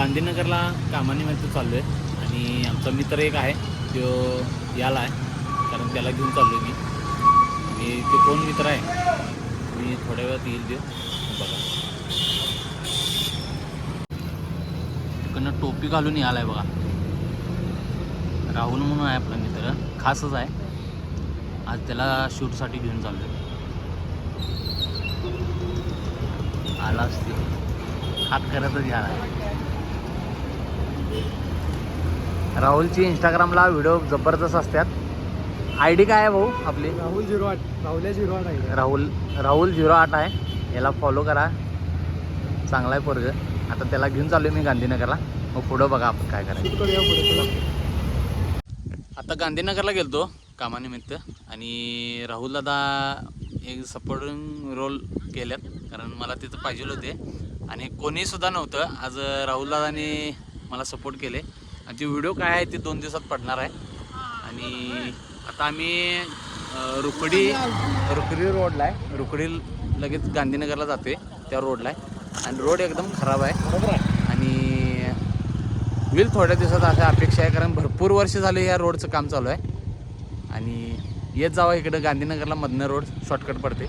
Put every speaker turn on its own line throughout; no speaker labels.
गांधीनगरला कामानिमित्त चाललो आहे आणि आमचा मित्र एक आहे तो याला आहे. कारण त्याला घेऊन चाललो आहे मी. आणि तो कोण मित्र आहे? मी थोड्या वेळात येईल देऊ. बघा. तिकडनं टोपी घालून याला आहे बघा. राहुल म्हणून आहे आपला मित्र. खासच आहे. आज त्याला शूटसाठी घेऊन चाललो आहे आला असते हात करतच घ्यायला राहुलची इंस्टाग्रामला व्हिडिओ जबरदस्त असतात. आय डी काय आहे भाऊ आपली?
राहुल झिरो आठ राहुल्या झिरो आठ आहे.
राहुल राहुल झिरो आठ आहे. याला फॉलो करा. चांगला आहे पोरग. आता त्याला घेऊन चाललो मी गांधीनगरला. मग पुढं बघा आपण काय करायचं. आता गांधीनगरला गेलतो कामानिमित्त आणि राहुल दादा एक सपोर्टिंग रोल केल्यात. कारण मला तिथं पाहिजे होते. आणि कोणीसुद्धा नव्हतं. आज राहुल दादाने मला सपोर्ट केले. आणि ते व्हिडिओ काय आहे ते दोन दिवसात पडणार आहे. आणि आता आम्ही रुकडी रुकडी रोडला आहे. रुकडी लगेच गांधीनगरला जाते त्या रोडला आहे. आणि रोड एकदम खराब आहे.
बरोबर आहे.
आणि होईल थोड्या दिवसात अशा अपेक्षा आहे कारण भरपूर वर्ष झाले या रोडचं काम चालू आहे. आणि येत जावं इकडं गांधीनगरला मधनं रोड शॉर्टकट पडते.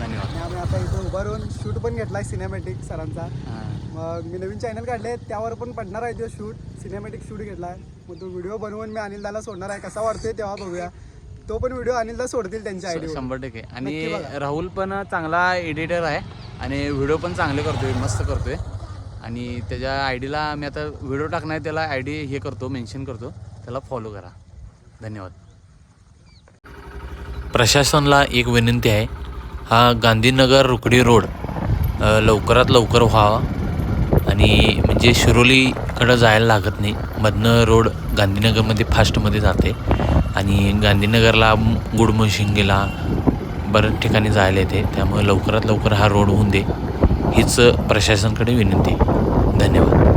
धन्यवाद.
आणि आम्ही आता इथं उभा राहून शूट पण घेतलाय सिनेमॅटिक सरांचा.
हां.
मग मी नवीन चॅनल काढले त्यावर पण पडणार आहे तो शूट. सिनेमॅटिक शूट घेतलाय. मग तो व्हिडिओ बनवून मी अनिलदाला सोडणार आहे. कसा वाटतोय तेव्हा बघूया. तो पण व्हिडिओ अनिलदा सोडतील त्यांच्या आयडी
शंभर टक्के.
नक्की
आणि
बघा.
राहुल पण चांगला एडिटर आहे. आणि व्हिडिओ पण चांगले करतोय मस्त करतोय. आणि त्याच्या आय डीला मी आता व्हिडिओ टाकणार आहे, त्याला आय डी हे करतो मेन्शन करतो. त्याला फॉलो करा. धन्यवाद. प्रशासनाला एक विनंती आहे हा गांधीनगर रुकडी रोड लवकरात लवकर व्हावा. आणि म्हणजे शिरोलीकडं जायला लागत नाही. मधनं रोड गांधीनगरमध्ये फास्टमध्ये जाते. आणि गांधीनगरला गुडमुशिंगेला बऱ्याच ठिकाणी जायला येते. त्यामुळे लवकरात लवकर हा रोड होऊन दे. हीच प्रशासनाकडे विनंती. धन्यवाद.